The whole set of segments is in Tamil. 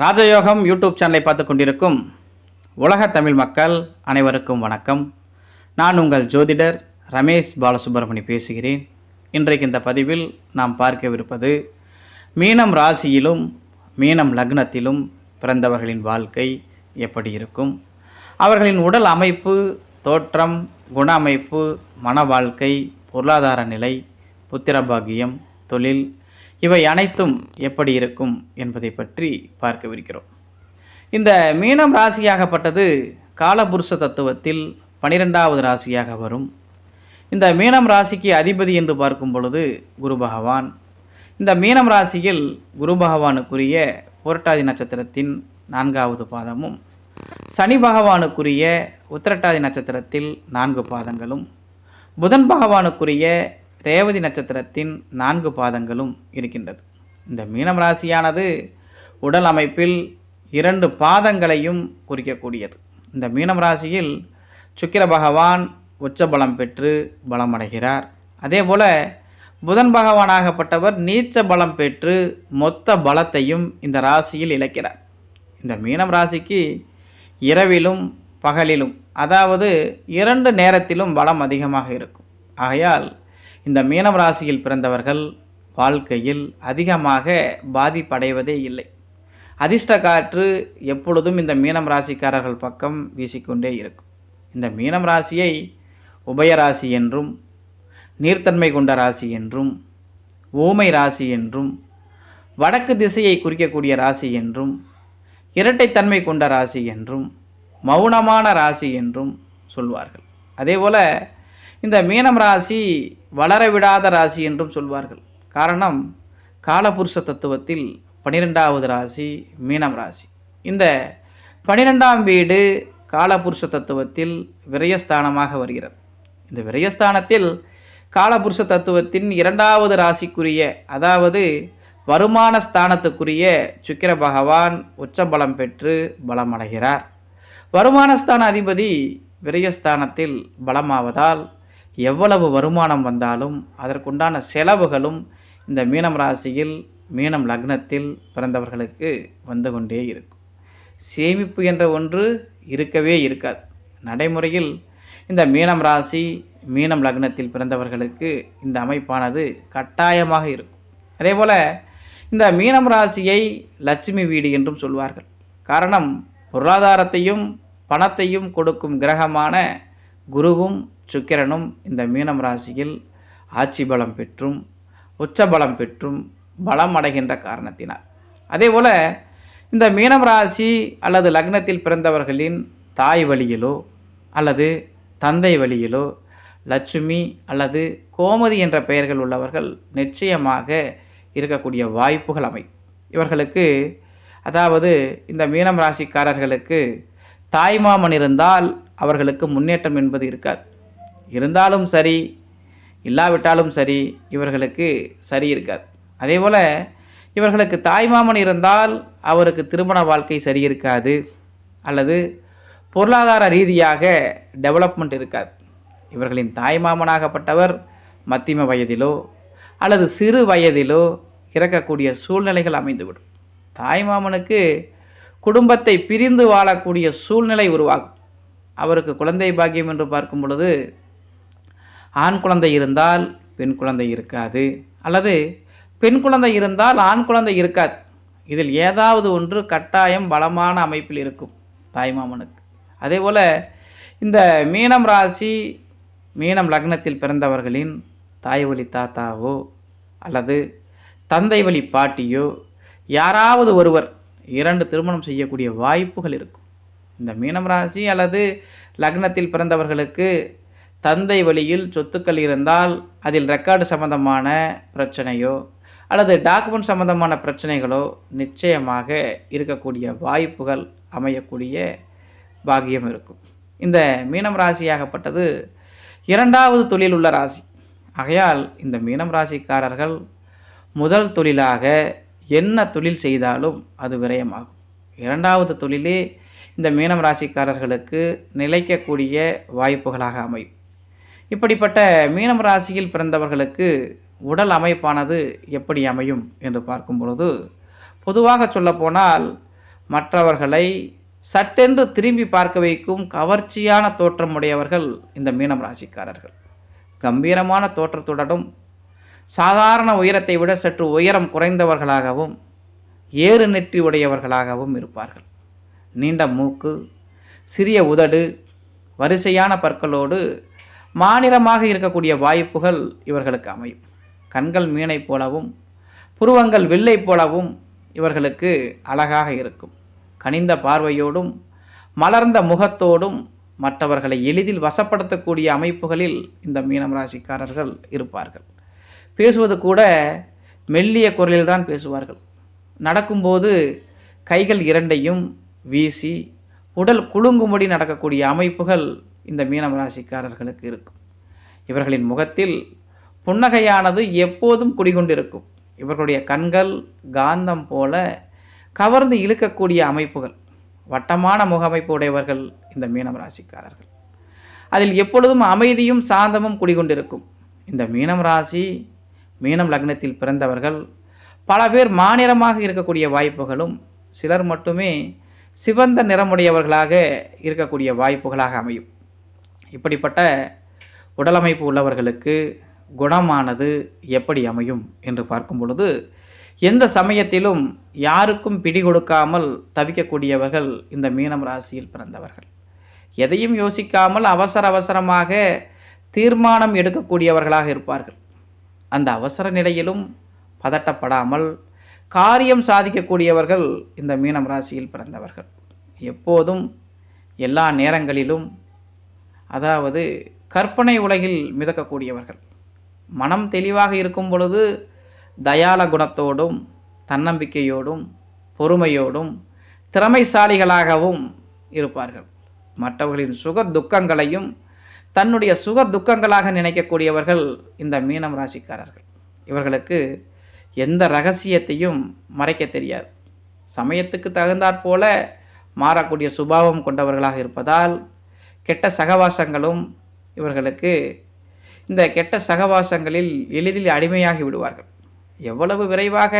ராஜயோகம் யூடியூப் சேனலை பார்த்து கொண்டிருக்கும் உலக தமிழ் மக்கள் அனைவருக்கும் வணக்கம். நான் உங்கள் ஜோதிடர் ரமேஷ் பாலசுப்ரமணி பேசுகிறேன். இன்றைக்கு இந்த பதிவில் நாம் பார்க்கவிருப்பது மீனம் ராசியிலும் மீனம் லக்னத்திலும் பிறந்தவர்களின் வாழ்க்கை எப்படி இருக்கும்? அவர்களின் உடல் அமைப்பு தோற்றம் குண அமைப்பு மன வாழ்க்கை பொருளாதார நிலை புத்திரபாகியம் தொழில் இவை அனைத்தும் எப்படி இருக்கும் என்பதை பற்றி பார்க்கவிருக்கிறோம். இந்த மீனம் ராசியாகப்பட்டது காலபுருஷ தத்துவத்தில் பனிரெண்டாவது ராசியாக வரும். இந்த மீனம் ராசிக்கு அதிபதி என்று பார்க்கும் பொழுது குரு பகவான். இந்த மீனம் ராசியில் குரு பகவானுக்குரிய புரட்டாதி நட்சத்திரத்தின் நான்காவது பாதமும் சனி பகவானுக்குரிய உத்திரட்டாதி நட்சத்திரத்தில் நான்கு பாதங்களும் புதன் பகவானுக்குரிய ரேவதி நட்சத்திரத்தின் நான்கு பாதங்களும் இருக்கின்றது. இந்த மீனம் ராசியானது உடல் அமைப்பில் இரண்டு பாதங்களையும் குறிக்கக்கூடியது. இந்த மீனம் ராசியில் சுக்கிர பகவான் உச்ச பலம் பெற்று பலமடைகிறார் அதேபோல புதன் பகவானாகப்பட்டவர் நீச்ச பலம் பெற்று மொத்த பலத்தையும் இந்த ராசியில் இழக்கிறார். இந்த மீனம் ராசிக்கு இரவிலும் பகலிலும் அதாவது இரண்டு நேரத்திலும் பலம் அதிகமாக இருக்கும். ஆகையால் இந்த மீனம் ராசியில் பிறந்தவர்கள் வாழ்க்கையில் அதிகமாக பாதிப்படைவதே இல்லை. அதிர்ஷ்ட காற்று எப்பொழுதும் இந்த மீனம் ராசிக்காரர்கள் பக்கம் வீசிக்கொண்டே இருக்கும். இந்த மீனம் ராசியை உபயராசி என்றும் நீர்த்தன்மை கொண்ட ராசி என்றும் ஊமை ராசி என்றும் வடக்கு திசையை குறிக்கக்கூடிய ராசி என்றும் இரட்டைத்தன்மை கொண்ட ராசி என்றும் மௌனமான ராசி என்றும் சொல்வார்கள். அதேபோல இந்த மீனம் ராசி வளர விடாத ராசி என்றும் சொல்வார்கள். காரணம் காலபுருஷ தத்துவத்தில் பனிரெண்டாவது ராசி மீனம் ராசி. இந்த பனிரெண்டாம் வீடு காலபுருஷ தத்துவத்தில் விரயஸ்தானமாக வருகிறது. இந்த விரயஸ்தானத்தில் காலபுருஷ தத்துவத்தின் இரண்டாவது ராசிக்குரிய அதாவது வருமான ஸ்தானத்துக்குரிய சுக்கிர பகவான் உச்சபலம் பெற்று பலமடைகிறார் வருமானஸ்தான அதிபதி விரயஸ்தானத்தில் பலமாவதால் எவ்வளவு வருமானம் வந்தாலும் அதற்குண்டான செலவுகளும் இந்த மீனம் ராசியில் மீனம் லக்னத்தில் பிறந்தவர்களுக்கு வந்து கொண்டே இருக்கும். சேமிப்பு என்ற ஒன்று இருக்கவே இருக்காது. நடைமுறையில் இந்த மீனம் ராசி மீனம் லக்னத்தில் பிறந்தவர்களுக்கு இந்த அமைப்பானது கட்டாயமாக இருக்கும். அதேபோல் இந்த மீனம் ராசியை லட்சுமி வீடு என்றும் சொல்வார்கள். காரணம் பொருளாதாரத்தையும் பணத்தையும் கொடுக்கும் கிரகமான குருவும் சுக்கிரனும் இந்த மீனம் ராசியில் ஆட்சி பலம் பெற்றும் உச்ச பலம் பெற்றும் பலம் அடைகின்ற காரணத்தினார் அதேபோல் இந்த மீனம் ராசி அல்லது லக்னத்தில் பிறந்தவர்களின் தாய் வழியிலோ அல்லது தந்தை வழியிலோ லட்சுமி அல்லது கோமதி என்ற பெயர்கள் உள்ளவர்கள் நிச்சயமாக இருக்கக்கூடிய வாய்ப்புகள் அமை இவர்களுக்கு அதாவது இந்த மீனம் ராசிக்காரர்களுக்கு தாய்மாமன் இருந்தால் அவர்களுக்கு முன்னேற்றம் என்பது இருக்காது. இருந்தாலும் சரி இல்லாவிட்டாலும் சரி இவர்களுக்கு சரி இருக்காது. அதேபோல் இவர்களுக்கு தாய்மாமன் இருந்தால் அவருக்கு திருமண வாழ்க்கை சரி இருக்காது அல்லது பொருளாதார ரீதியாக டெவலப்மெண்ட் இருக்காது. இவர்களின் தாய்மாமனாகப்பட்டவர் மத்திம வயதிலோ அல்லது சிறு வயதிலோ இறக்கக்கூடிய சூழ்நிலைகள் அமைந்துவிடும். தாய்மாமனுக்கு குடும்பத்தை பிரிந்து வாழக்கூடிய சூழ்நிலை உருவாகும். அவருக்கு குழந்தை பாக்கியம் என்று பார்க்கும் பொழுது ஆண் குழந்தை இருந்தால் பெண் குழந்தை இருக்காது. அல்லது பெண் குழந்தை இருந்தால் ஆண் குழந்தை இருக்காது. இதில் ஏதாவது ஒன்று கட்டாயம் பலமான அமைப்பில் இருக்கும் தாய்மாமனுக்கு அதே போல் இந்த மீனம் ராசி மீனம் லக்னத்தில் பிறந்தவர்களின் தாய் வழி தாத்தாவோ அல்லது தந்தை வழி பாட்டியோ யாராவது ஒருவர் இரண்டு திருமணம் செய்யக்கூடிய வாய்ப்புகள் இருக்கும். இந்த மீனம் ராசி அல்லது லக்னத்தில் பிறந்தவர்களுக்கு தந்தை வழியில் சொத்துக்கள் இருந்தால் அதில் ரெக்கார்டு சம்பந்தமான பிரச்சனையோ அல்லது டாக்குமெண்ட் சம்பந்தமான பிரச்சனைகளோ நிச்சயமாக இருக்கக்கூடிய வாய்ப்புகள் அமையக்கூடிய பாக்கியம் இருக்கும். இந்த மீனம் ராசியாகப்பட்டது இரண்டாவது தொழில் உள்ள ராசி. ஆகையால் இந்த மீனம் ராசிக்காரர்கள் முதல் தொழிலாக என்ன தொழில் செய்தாலும் அது விரயமாகும். இரண்டாவது தொழிலே இந்த மீனம் ராசிக்காரர்களுக்கு நிலைக்கக்கூடிய வாய்ப்புகளாக அமையும். இப்படிப்பட்ட மீனம் ராசியில் பிறந்தவர்களுக்கு உடல் அமைப்பானது எப்படி அமையும் என்று பார்க்கும் பொழுது பொதுவாக சொல்லப்போனால் மற்றவர்களை சட்டென்று திரும்பி பார்க்க வைக்கும் கவர்ச்சியான தோற்றமுடையவர்கள் இந்த மீனம் ராசிக்காரர்கள். கம்பீரமான தோற்றத்துடனும் சாதாரண உயரத்தை விட சற்று உயரம் குறைந்தவர்களாகவும் ஏறு நெற்றி உடையவர்களாகவும் இருப்பார்கள். நீண்ட மூக்கு சிறிய உதடு வரிசையான பற்களோடு மாநிலமாக இருக்கக்கூடிய வாய்ப்புகள் இவர்களுக்கு அமையும். கண்கள் மீனைப் போலவும் புருவங்கள் வில்லை போலவும் இவர்களுக்கு அழகாக இருக்கும். கனிந்த பார்வையோடும் மலர்ந்த முகத்தோடும் மற்றவர்களை எளிதில் வசப்படுத்தக்கூடிய அமைப்புகளில் இந்த மீனம் ராசிக்காரர்கள் இருப்பார்கள். பேசுவது கூட மெல்லிய குரலில்தான் பேசுவார்கள். நடக்கும்போது கைகள் இரண்டையும் வீசி உடல் குலுங்கும்படி நடக்கக்கூடிய அமைப்புகள் இந்த மீனம் ராசிக்காரர்களுக்கு இருக்கும். இவர்களின் முகத்தில் புன்னகையானது எப்போதும் குடிகொண்டிருக்கும். இவர்களுடைய கண்கள் காந்தம் போல கவர்ந்து இழுக்கக்கூடிய அமைப்புகள் வட்டமான முகமைப்பு உடையவர்கள் இந்த மீனம் ராசிக்காரர்கள். அதில் எப்பொழுதும் அமைதியும் சாந்தமும் குடிகொண்டிருக்கும். இந்த மீனம் ராசி மீனம் லக்னத்தில் பிறந்தவர்கள் பல பேர் மாநிலமாக இருக்கக்கூடிய வாய்ப்புகளும் சிலர் மட்டுமே சிவந்த நிறமுடையவர்களாக இருக்கக்கூடிய வாய்ப்புகளாக அமையும். இப்படிப்பட்ட உடலமைப்பு உள்ளவர்களுக்கு குணமானது எப்படி அமையும் என்று பார்க்கும் பொழுது எந்த சமயத்திலும் யாருக்கும் பிடி கொடுக்காமல் தவிக்கக்கூடியவர்கள் இந்த மீனம் ராசியில் பிறந்தவர்கள். எதையும் யோசிக்காமல் அவசர அவசரமாக தீர்மானம் எடுக்கக்கூடியவர்களாக இருப்பார்கள். அந்த அவசர நிலையிலும் பதட்டப்படாமல் காரியம் சாதிக்கக்கூடியவர்கள் இந்த மீனம் ராசியில் பிறந்தவர்கள். எப்போதும் எல்லா நேரங்களிலும் அதாவது கற்பனை உலகில் மிதக்கக்கூடியவர்கள். மனம் தெளிவாக இருக்கும் பொழுது தயால குணத்தோடும் தன்னம்பிக்கையோடும் பொறுமையோடும் திறமைசாலிகளாகவும் இருப்பார்கள். மற்றவர்களின் சுக துக்கங்களையும் தன்னுடைய சுக துக்கங்களாக நினைக்கக்கூடியவர்கள் இந்த மீனம் ராசிக்காரர்கள். இவர்களுக்கு எந்த ரகசியத்தையும் மறைக்க தெரியாது. சமயத்துக்கு தகுந்தாற்போல மாறக்கூடிய சுபாவம் கொண்டவர்களாக இருப்பதால் கெட்ட சகவாசங்களும் இவர்களுக்கு இந்த கெட்ட சகவாசங்களில் எளிதில் அடிமையாகி விடுவார்கள். எவ்வளவு விரைவாக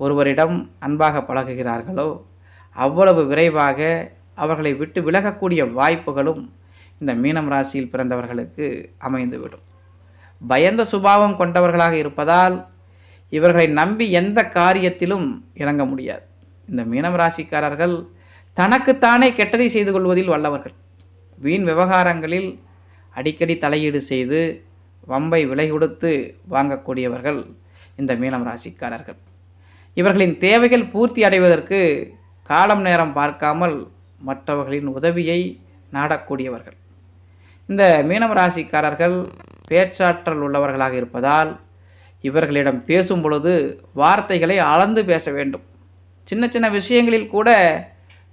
ஒருவரிடம் அன்பாக பழகுகிறார்களோ அவ்வளவு விரைவாக அவர்களை விட்டு விலகக்கூடிய வாய்ப்புகளும் இந்த மீனம் ராசியில் பிறந்தவர்களுக்கு அமைந்துவிடும். பயந்த சுபாவம் கொண்டவர்களாக இருப்பதால் இவர்களை நம்பி எந்த காரியத்திலும் இறங்க முடியாது. இந்த மீனம் ராசிக்காரர்கள் தனக்குத்தானே கெட்டதை செய்து கொள்வதில் வல்லவர்கள். வீண் விவகாரங்களில் அடிக்கடி தலையீடு செய்து வம்பை விலை கொடுத்து வாங்கக்கூடியவர்கள் இந்த மீனம் ராசிக்காரர்கள். இவர்களின் தேவைகள் பூர்த்தி அடைவதற்கு காலம் நேரம் பார்க்காமல் மற்றவர்களின் உதவியை நாடக்கூடியவர்கள். இந்த மீனம் ராசிக்காரர்கள் பேச்சாற்றல் உள்ளவர்களாக இருப்பதால் இவர்களிடம் பேசும் பொழுது வார்த்தைகளை அளந்து பேச வேண்டும். சின்ன சின்ன விஷயங்களில் கூட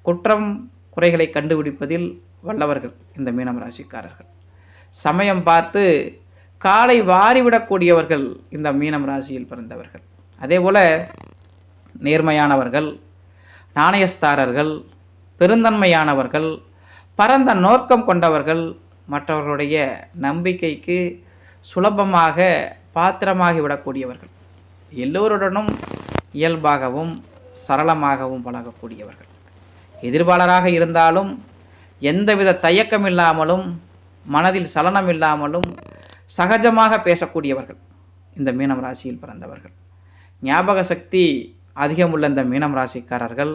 குற்றம் குறைகளை கண்டுபிடிப்பதில் வல்லவர்கள் இந்த மீனம் ராசிக்காரர்கள். சமயம் பார்த்து காலை வாரிவிடக்கூடியவர்கள் இந்த மீனம் ராசியில் பிறந்தவர்கள். அதேபோல் நேர்மையானவர்கள் நாணயஸ்தாரர்கள் பெருந்தன்மையானவர்கள் பரந்த நோக்கம் கொண்டவர்கள் மற்றவர்களுடைய நம்பிக்கைக்கு சுலபமாக பாத்திரமாகி விடக்கூடியவர்கள். எல்லோருடனும் இயல்பாகவும் சரளமாகவும் பழகக்கூடியவர்கள். எதிர்பாளராக இருந்தாலும் எந்தவித தயக்கம் இல்லாமலும் மனதில் சலனம் இல்லாமலும் சகஜமாக பேசக்கூடியவர்கள் இந்த மீனம் ராசியில் பிறந்தவர்கள். ஞாபக சக்தி அதிகமுள்ள இந்த மீனம் ராசிக்காரர்கள்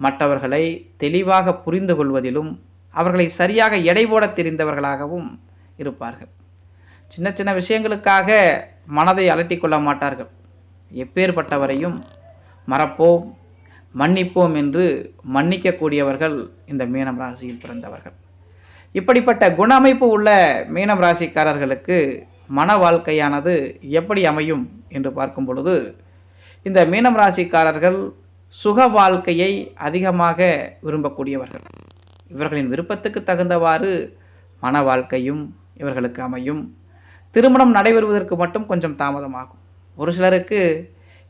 மற்றவர்களை தெளிவாக புரிந்து கொள்வதிலும் அவர்களை சரியாக எடை போட தெரிந்தவர்களாகவும் இருப்பார்கள். சின்ன சின்ன விஷயங்களுக்காக மனதை அலட்டிக்கொள்ள மாட்டார்கள். எப்பேற்பட்டவரையும் மறப்போம் மன்னிப்போம் என்று மன்னிக்கக்கூடியவர்கள் இந்த மீனம் ராசியில் பிறந்தவர்கள். இப்படிப்பட்ட குண அமைப்பு உள்ள மீனம் ராசிக்காரர்களுக்கு மன வாழ்க்கையானது எப்படி அமையும் என்று பார்க்கும் பொழுது இந்த மீனம் ராசிக்காரர்கள் சுக வாழ்க்கையை அதிகமாக விரும்பக்கூடியவர்கள். இவர்களின் விருப்பத்துக்கு தகுந்தவாறு மன வாழ்க்கையும் இவர்களுக்கு அமையும். திருமணம் நடைபெறுவதற்கு மட்டும் கொஞ்சம் தாமதமாகும். ஒரு சிலருக்கு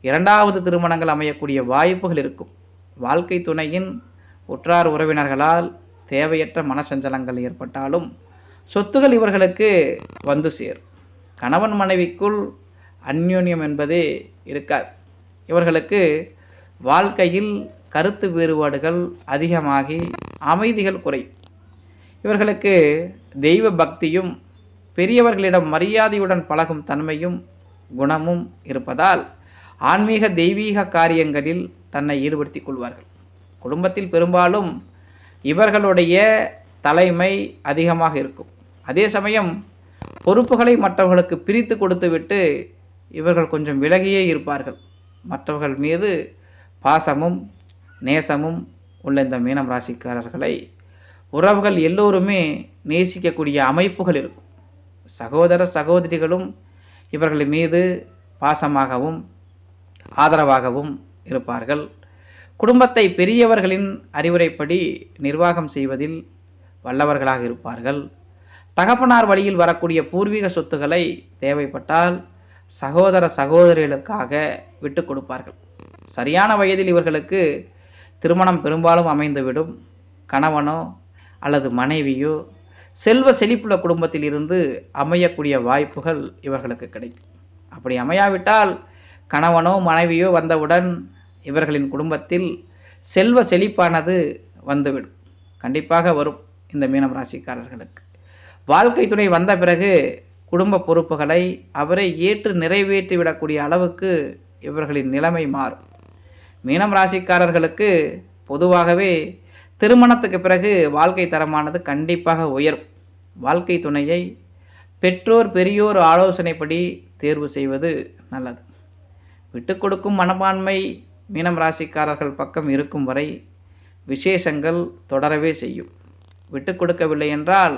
இரண்டாவது திருமணங்கள் அமையக்கூடிய வாய்ப்புகள் இருக்கும். வாழ்க்கை துணையின் உற்றார் உறவினர்களால் தேவையற்ற மனசஞ்சலங்கள் ஏற்பட்டாலும் சொத்துகள் இவர்களுக்கு வந்து சேரும். கணவன் மனைவிக்குள் அந்யோன்யம் என்பதே இருக்காது. இவர்களுக்கு வாழ்க்கையில் கருத்து வேறுபாடுகள் அதிகமாகி அமைதிகள் குறையும். இவர்களுக்கு தெய்வ பக்தியும் பெரியவர்களிடம் மரியாதையுடன் பழகும் தன்மையும் குணமும் இருப்பதால் ஆன்மீக தெய்வீக காரியங்களில் தன்னை ஈடுபடுத்திக் கொள்வார்கள். குடும்பத்தில் பெரும்பாலும் இவர்களுடைய தலைமை அதிகமாக இருக்கும். அதே சமயம் பொறுப்புகளை மற்றவர்களுக்கு பிரித்து கொடுத்துவிட்டு இவர்கள் கொஞ்சம் விலகியே இருப்பார்கள். மற்றவர்கள் மீது பாசமும் நேசமும் உள்ள இந்த மீனம் ராசிக்காரர்களை உறவுகள் எல்லோருமே நேசிக்கக்கூடிய அமைப்புகள் இருக்கும். சகோதர சகோதரிகளும் இவர்கள் மீது பாசமாகவும் ஆதரவாகவும் இருப்பார்கள். குடும்பத்தை பெரியவர்களின் அறிவுரைப்படி நிர்வாகம் செய்வதில் வல்லவர்களாக இருப்பார்கள். தகப்பனார் வழியில் வரக்கூடிய பூர்வீக சொத்துக்களை தேவைப்பட்டால் சகோதர சகோதரிகளுக்காக விட்டு கொடுப்பார்கள். சரியான வயதில் இவர்களுக்கு திருமணம் பெரும்பாலும் அமைந்துவிடும். கணவனோ அல்லது மனைவியோ செல்வ செழிப்புள்ள குடும்பத்தில் இருந்து அமையக்கூடிய வாய்ப்புகள் இவர்களுக்கு கிடைக்கும். அப்படி அமையாவிட்டால் கணவனோ மனைவியோ வந்தவுடன் இவர்களின் குடும்பத்தில் செல்வ செழிப்பானது வந்துவிடும். கண்டிப்பாக வரும் இந்த மீனம் ராசிக்காரர்களுக்கு. வாழ்க்கை துணை வந்த பிறகு குடும்ப பொறுப்புகளை அவரை ஏற்று நிறைவேற்றி விடக்கூடிய அளவுக்கு இவர்களின் நிலைமை மாறும். மீனம் ராசிக்காரர்களுக்கு பொதுவாகவே திருமணத்துக்கு பிறகு வாழ்க்கை தரமானது கண்டிப்பாக உயரும். வாழ்க்கை துணையை பெற்றோர் பெரியோர் ஆலோசனைப்படி தேர்வு செய்வது நல்லது. விட்டு கொடுக்கும் மனப்பான்மை மீனம் ராசிக்காரர்கள் பக்கம் இருக்கும் வரை விசேஷங்கள் தொடரவே செய்யும். விட்டு கொடுக்கவில்லை என்றால்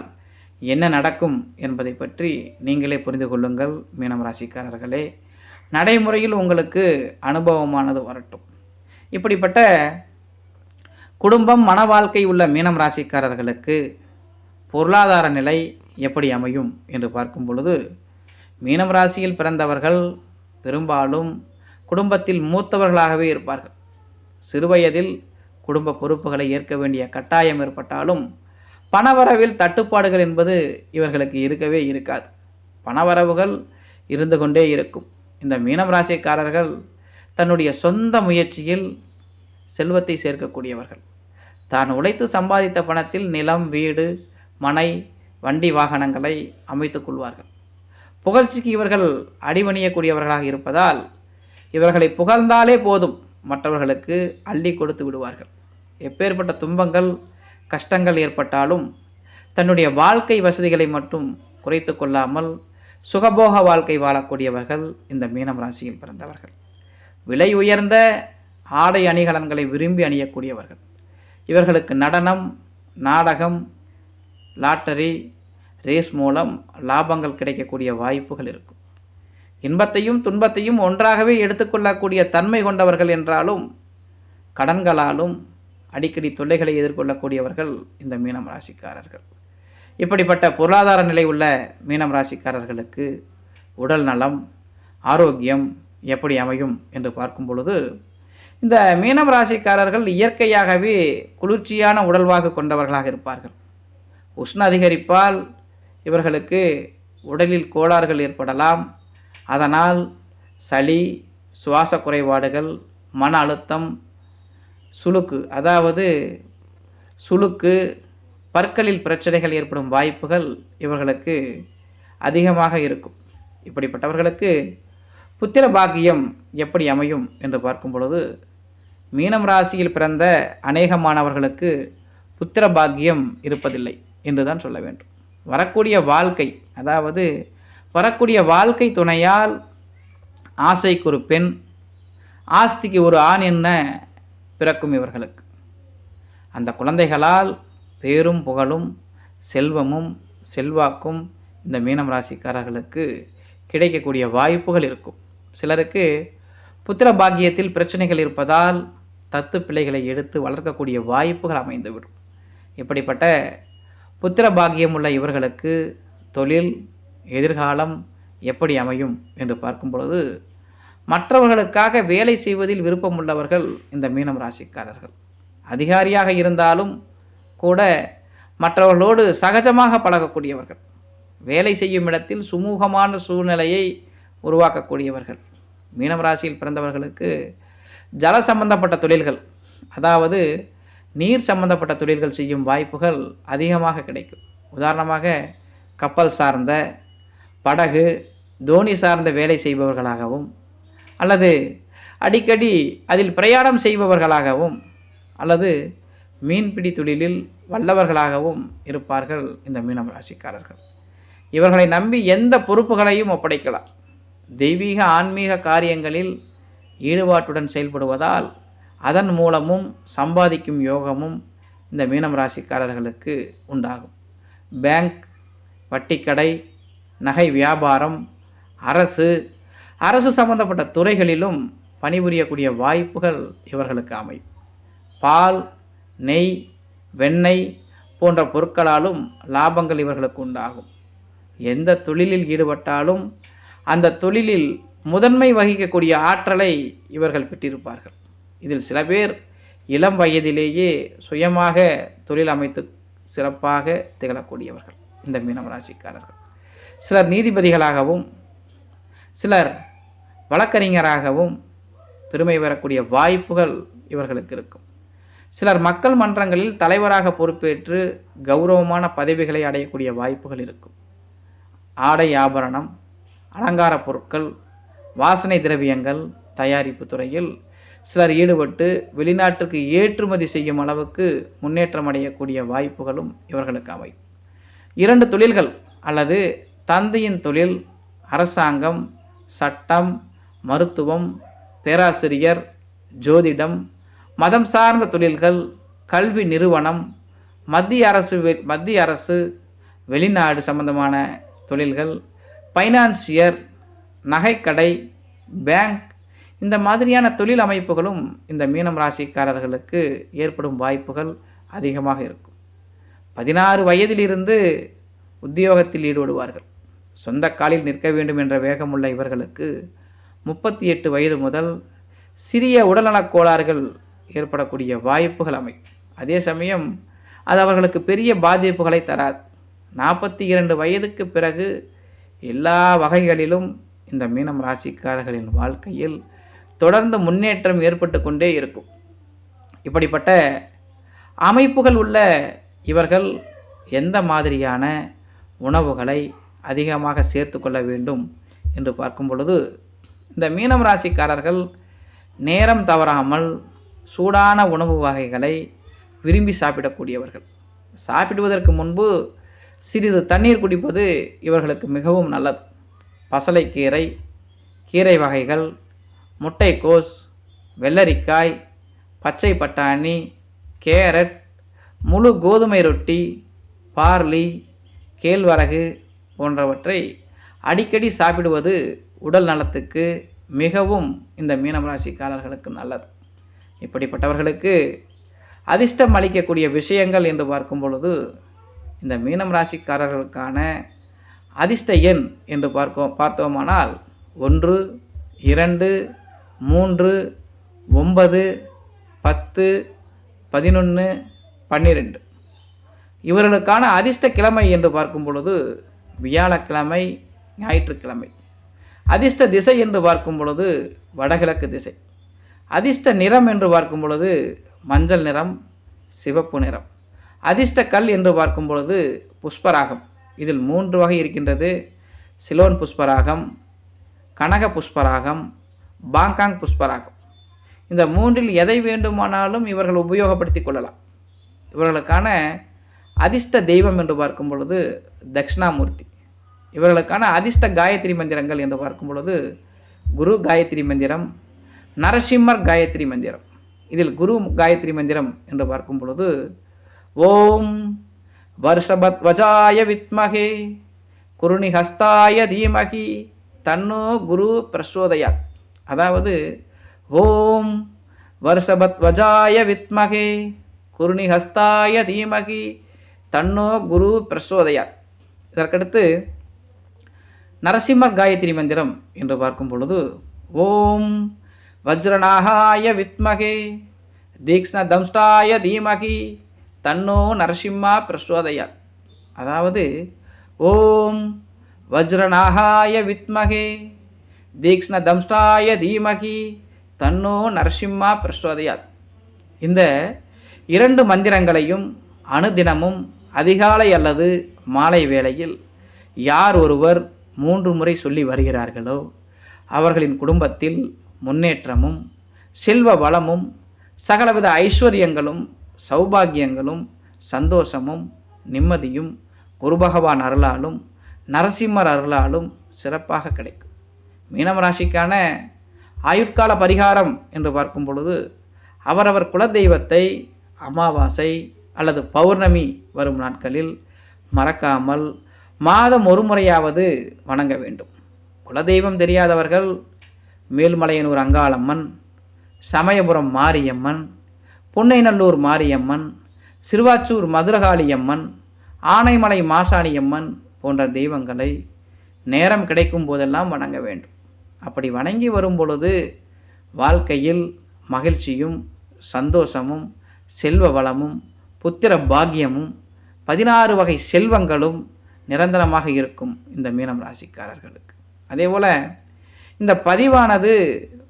என்ன நடக்கும் என்பதை பற்றி நீங்களே புரிந்து கொள்ளுங்கள் மீனம் ராசிக்காரர்களே. நடைமுறையில் உங்களுக்கு அனுபவமானது வரட்டும். இப்படிப்பட்ட குடும்பம் மன வாழ்க்கை உள்ள மீனம் ராசிக்காரர்களுக்கு பொருளாதார நிலை எப்படி அமையும் என்று பார்க்கும் பொழுது மீனம் ராசியில் பிறந்தவர்கள் பெரும்பாலும் குடும்பத்தில் மூத்தவர்களாகவே இருப்பார்கள். சிறுவயதில் குடும்ப பொறுப்புகளை ஏற்க வேண்டிய கட்டாயம் ஏற்பட்டாலும் பணவரவில் தட்டுப்பாடுகள் என்பது இவர்களுக்கு இருக்கவே இருக்காது. பணவரவுகள் இருந்து கொண்டே இருக்கும். இந்த மீனம் ராசிக்காரர்கள் தன்னுடைய சொந்த முயற்சியில் செல்வத்தை சேர்க்கக்கூடியவர்கள். தான் உழைத்து சம்பாதித்த பணத்தில் நிலம் வீடு மனை வண்டி வாகனங்களை அமைத்துக் கொள்வார்கள். புகழ்ச்சிக்கு இவர்கள் அடிபணியக்கூடியவர்களாக இருப்பதால் இவர்களை புகழ்ந்தாலே போதும். மற்றவர்களுக்கு அள்ளி கொடுத்து விடுவார்கள். எப்பேற்பட்ட துன்பங்கள் கஷ்டங்கள் ஏற்பட்டாலும் தன்னுடைய வாழ்க்கை வசதிகளை மட்டும் குறைத்து கொள்ளாமல் சுகபோக வாழ்க்கை வாழக்கூடியவர்கள் இந்த மீனம் ராசியில் பிறந்தவர்கள். விலை உயர்ந்த ஆடை அணிகலன்களை விரும்பி அணியக்கூடியவர்கள். இவர்களுக்கு நடனம் நாடகம் லாட்டரி ரேஸ் மூலம் லாபங்கள் கிடைக்கக்கூடிய வாய்ப்புகள் இருக்கும். இன்பத்தையும் துன்பத்தையும் ஒன்றாகவே எடுத்துக்கொள்ளக்கூடிய தன்மை கொண்டவர்கள் என்றாலும் கடன்களாலும் அடிக்கடி தொல்லைகளை எதிர்கொள்ளக்கூடியவர்கள் இந்த மீனம் ராசிக்காரர்கள். இப்படிப்பட்ட பொருளாதார நிலை உள்ள மீனம் ராசிக்காரர்களுக்கு உடல் நலம் ஆரோக்கியம் எப்படி அமையும் என்று பார்க்கும் பொழுது இந்த மீனம் ராசிக்காரர்கள் இயற்கையாகவே குளிர்ச்சியான உடல்வாகு கொண்டவர்களாக இருப்பார்கள். உஷ்ண அதிகரிப்பால் இவர்களுக்கு உடலில் கோளாறுகள் ஏற்படலாம் அதனால் சளி சுவாச குறைபாடுகள் மன அழுத்தம் சுளுக்கு அதாவது சுளுக்கு பற்களில் பிரச்சனைகள் ஏற்படும் வாய்ப்புகள் இவர்களுக்கு அதிகமாக இருக்கும். இப்படிப்பட்டவர்களுக்கு புத்திர பாக்கியம் எப்படி அமையும் என்று பார்க்கும் பொழுது மீனம் ராசியில் பிறந்த அநேகமானவர்களுக்கு புத்திர பாக்கியம் இருப்பதில்லை என்று தான் சொல்ல வேண்டும். வரக்கூடிய வாழ்க்கை அதாவது வரக்கூடிய வாழ்க்கை துணையால் ஆசைக்கு ஒரு பெண் ஆஸ்திக்கு ஒரு ஆண் என்ன பிறக்கும் இவர்களுக்கு. அந்த குழந்தைகளால் பேரும் புகழும் செல்வமும் செல்வாக்கும் இந்த மீனம் ராசிக்காரர்களுக்கு கிடைக்கக்கூடிய வாய்ப்புகள் இருக்கும். சிலருக்கு புத்திர பாக்கியத்தில் பிரச்சனைகள் இருப்பதால் தத்து பிள்ளைகளை எடுத்து வளர்க்கக்கூடிய வாய்ப்புகள் அமைந்துவிடும். இப்படிப்பட்ட புத்திர பாக்கியம் உள்ள இவர்களுக்கு தொழில் எதிர்காலம் எப்படி அமையும் என்று பார்க்கும் பொழுது மற்றவர்களுக்காக வேலை செய்வதில் விருப்பமுள்ளவர்கள் இந்த மீனம் ராசிக்காரர்கள். அதிகாரியாக இருந்தாலும் கூட மற்றவர்களோடு சகஜமாக பழகக்கூடியவர்கள். வேலை செய்யும் இடத்தில் சுமூகமான சூழ்நிலையை உருவாக்கக்கூடியவர்கள். மீனம் ராசியில் பிறந்தவர்களுக்கு ஜல சம்பந்தப்பட்ட தொழில்கள் அதாவது நீர் சம்பந்தப்பட்ட தொழில்கள் செய்யும் வாய்ப்புகள் அதிகமாக கிடைக்கும். உதாரணமாக கப்பல் சார்ந்த படகு தோனி சார்ந்த வேலை செய்பவர்களாகவும் அல்லது அடிக்கடி அதில் பிரயாணம் செய்பவர்களாகவும் அல்லது மீன்பிடி தொழிலில் வல்லவர்களாகவும் இருப்பார்கள் இந்த மீனம் ராசிக்காரர்கள். இவர்களை நம்பி எந்த பொறுப்புகளையும் ஒப்படைக்கலாம். தெய்வீக ஆன்மீக காரியங்களில் ஈடுபாட்டுடன் செயல்படுவதால் அதன் மூலமும் சம்பாதிக்கும் யோகமும் இந்த மீனம் ராசிக்காரர்களுக்கு உண்டாகும். பேங்க் வட்டிக்கடை நகை வியாபாரம் அரசு அரசு சம்பந்தப்பட்ட துறைகளிலும் பணிபுரியக்கூடிய வாய்ப்புகள் இவர்களுக்கு அமையும். பால் நெய் வெண்ணெய் போன்ற பொருட்களாலும் லாபங்கள் இவர்களுக்கு உண்டாகும். எந்த தொழிலில் ஈடுபட்டாலும் அந்த தொழிலில் முதன்மை வகிக்கக்கூடிய ஆற்றலை இவர்கள் பெற்றிருப்பார்கள். இதில் சில பேர் இளம் வயதிலேயே சுயமாக தொழில் அமைத்து சிறப்பாக திகழக்கூடியவர்கள் இந்த மீனவராசிக்காரர்கள் சிலர் நீதிபதிகளாகவும் சிலர் வழக்கறிஞராகவும் பெருமை பெறக்கூடிய வாய்ப்புகள் இவர்களுக்கு இருக்கும். சிலர் மக்கள் மன்றங்களில் தலைவராக பொறுப்பேற்று கௌரவமான பதவிகளை அடையக்கூடிய வாய்ப்புகள் இருக்கும். ஆடை ஆபரணம் அலங்கார பொருட்கள் வாசனை திரவியங்கள் தயாரிப்பு துறையில் சிலர் ஈடுபட்டு வெளிநாட்டுக்கு ஏற்றுமதி செய்யும் அளவுக்கு முன்னேற்றம் அடையக்கூடிய வாய்ப்புகளும் இவர்களுக்கு அமையும். இரண்டு தொழில்கள் அல்லது தந்தையின் தொழில் அரசாங்கம் சட்டம் மருத்துவம் பேராசிரியர் ஜோதிடம் மதம் சார்ந்த தொழில்கள் கல்வி நிறுவனம் மத்திய அரசு வெ- மத்திய அரசு வெளிநாடு சம்பந்தமான தொழில்கள் பைனான்சியர் நகைக்கடை பேங்க் இந்த மாதிரியான தொழில் அமைப்புகளும் இந்த மீனம் ராசிக்காரர்களுக்கு ஏற்படும் வாய்ப்புகள் அதிகமாக இருக்கும். பதினாறு வயதிலிருந்து உத்தியோகத்தில் ஈடுபடுவார்கள். சொந்த காலில் நிற்க வேண்டும் என்ற வேகமுள்ள இவர்களுக்கு முப்பத்தி எட்டு வயது முதல் சிறிய உடல்நலக் கோளாறுகள் ஏற்படக்கூடிய வாய்ப்புகள் அமையும் அதே சமயம் அது அவர்களுக்கு பெரிய பாதிப்புகளை தராது. நாற்பத்தி இரண்டு வயதுக்கு பிறகு எல்லா வகைகளிலும் இந்த மீனம் ராசிக்காரர்களின் வாழ்க்கையில் தொடர்ந்து முன்னேற்றம் ஏற்பட்டு கொண்டே இருக்கும். இப்படிப்பட்ட அமைப்புகள் உள்ள இவர்கள் எந்த மாதிரியான உணவுகளை அதிகமாக சேர்த்து கொள்ள வேண்டும் என்று பார்க்கும் பொழுது இந்த மீனம் ராசிக்காரர்கள் நேரம் தவறாமல் சூடான உணவு வகைகளை விரும்பி சாப்பிடக்கூடியவர்கள். சாப்பிடுவதற்கு முன்பு சிறிது தண்ணீர் குடிப்பது இவர்களுக்கு மிகவும் நல்லது. பசலைக்கீரை கீரை வகைகள் முட்டைக்கோஸ் வெள்ளரிக்காய் பச்சை பட்டாணி கேரட் முழு கோதுமை ரொட்டி பார்லி கேழ்வரகு போன்றவற்றை அடிக்கடி சாப்பிடுவது உடல் நலத்துக்கு மிகவும் இந்த மீனம் ராசிக்காரர்களுக்கு நல்லது. இப்படிப்பட்டவர்களுக்கு அதிர்ஷ்டம் அளிக்கக்கூடிய விஷயங்கள் என்று பார்க்கும் பொழுது இந்த மீனம் ராசிக்காரர்களுக்கான அதிர்ஷ்ட எண் என்று பார்க்கோம் பார்த்தோமானால் ஒன்று இரண்டு மூன்று ஒன்பது பத்து பதினொன்று பன்னிரெண்டு. இவர்களுக்கான அதிர்ஷ்ட கிழமை என்று பார்க்கும் பொழுது வியாழக்கிழமை ஞாயிற்றுக்கிழமை. அதிர்ஷ்ட திசை என்று பார்க்கும் பொழுது வடகிழக்கு திசை. அதிர்ஷ்ட நிறம் என்று பார்க்கும் பொழுது மஞ்சள் நிறம் சிவப்பு நிறம். அதிர்ஷ்ட கல் என்று பார்க்கும் பொழுது புஷ்பராகம். இதில் மூன்று வகை இருக்கின்றது. சிலோன் புஷ்பராகம் கனக புஷ்பராகம் பாங்காங் புஷ்பராகம். இந்த மூன்றில் எதை வேண்டுமானாலும் இவர்கள் உபயோகப்படுத்தி கொள்ளலாம். இவர்களுக்கான அதிர்ஷ்ட தெய்வம் என்று பார்க்கும் பொழுது தட்சிணாமூர்த்தி. இவர்களுக்கான அதிர்ஷ்ட காயத்ரி மந்திரங்கள் என்று பார்க்கும் பொழுது குரு காயத்ரி மந்திரம் நரசிம்மர் காயத்ரி மந்திரம். இதில் குரு காயத்ரி மந்திரம் என்று பார்க்கும் பொழுது ஓம் வருஷபத் வஜாய வித்மகே குருணி ஹஸ்தாய தீமகி தன்னோ குரு பிரசோதயா அதாவது ஓம் வருஷபத் வஜாய வித்மகே குருணி ஹஸ்தாய தீமகி தன்னோ குரு பிரசோதயா இதற்கடுத்து நரசிம்மர் காயத்ரி மந்திரம் என்று பார்க்கும் பொழுது ஓம் வஜ்ரநாகாய வித்மகே தீக்ஷ்ண தம்ஷ்டாய தீமகி தன்னோ நரசிம்மா பிரசோதயாத் அதாவது ஓம் வஜ்ரநாகாய வித்மகே தீக்ஷ்ண தம்ஷ்டாய தீமகி தன்னோ நரசிம்மா பிரசோதயாத் இந்த இரண்டு மந்திரங்களையும் அனுதினமும் அதிகாலை அல்லது மாலை வேளையில் யார் ஒருவர் மூன்று முறை சொல்லி வருகிறார்களோ? அவர்களின் குடும்பத்தில் முன்னேற்றமும் செல்வ வளமும் சகலவித ஐஸ்வர்யங்களும் சௌபாகியங்களும் சந்தோஷமும் நிம்மதியும் குரு பகவான் அருளாலும் நரசிம்மர் அருளாலும் சிறப்பாக கிடைக்கும். மீனம் ராசிக்கான ஆயுட்கால பரிகாரம் என்று பார்க்கும் பொழுது அவரவர் குலதெய்வத்தை அமாவாசை அல்லது பௌர்ணமி வரும் நாட்களில் மறக்காமல் மாதம் ஒரு முறையாவது வணங்க வேண்டும். குலதெய்வம் தெரியாதவர்கள் மேல்மலையனூர் அங்காளம்மன் சமயபுரம் மாரியம்மன் பொன்னைநல்லூர் மாரியம்மன் சிறுவாச்சூர் மதுரகாளியம்மன் ஆனைமலை மாசாணியம்மன் போன்ற தெய்வங்களை நேரம் கிடைக்கும் போதெல்லாம் வணங்க வேண்டும். அப்படி வணங்கி வரும் பொழுது வாழ்க்கையில் மகிழ்ச்சியும் சந்தோஷமும் செல்வ வளமும் புத்திர பாக்கியமும் பதினாறு வகை செல்வங்களும் நிரந்தரமாக இருக்கும் இந்த மீனம் ராசிக்காரர்களுக்கு. அதே போல் இந்த பதிவானது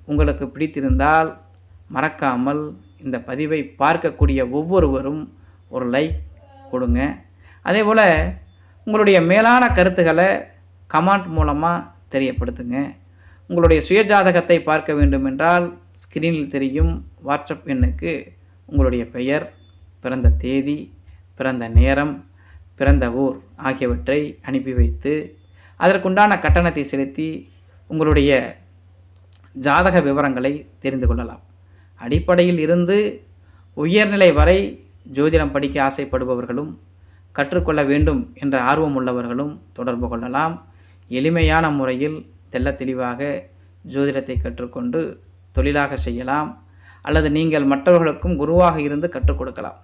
உங்களுக்கு பிடித்திருந்தால் மறக்காமல் இந்த பதிவை பார்க்கக்கூடிய ஒவ்வொருவரும் ஒரு லைக் கொடுங்க. அதே போல் உங்களுடைய மேலான கருத்துக்களை கமெண்ட் மூலமாக தெரியப்படுத்துங்க. உங்களுடைய சுயஜாதகத்தை பார்க்க வேண்டும் என்றால் ஸ்க்ரீனில் தெரியும் வாட்ஸ்அப் எண்ணுக்கு உங்களுடைய பெயர் பிறந்த தேதி பிறந்த நேரம் பிறந்த ஊர் ஆகியவற்றை அனுப்பி வைத்து அதற்குண்டான கட்டணத்தை செலுத்தி உங்களுடைய ஜாதக விவரங்களை தெரிந்து கொள்ளலாம். அடிப்படையில் இருந்து உயர்நிலை வரை ஜோதிடம் படிக்க ஆசைப்படுபவர்களும் கற்றுக்கொள்ள வேண்டும் என்ற ஆர்வம் உள்ளவர்களும் தொடர்பு கொள்ளலாம். எளிமையான முறையில் தெள்ள தெளிவாக ஜோதிடத்தை கற்றுக்கொண்டு தொழிலாக செய்யலாம். அல்லது நீங்கள் மற்றவர்களுக்கும் குருவாக இருந்து கற்றுக் கொடுக்கலாம்.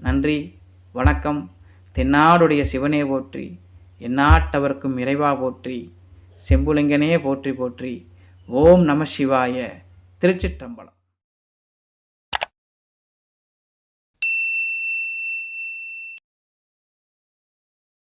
நன்றி வணக்கம். தென்னாடுடைய சிவனே போற்றி எந்நாட்டவர்க்கும் இறைவா போற்றி செம்புலிங்கனே போற்றி போற்றி ஓம் நம சிவாய திருச்சிற்றம்பலம்.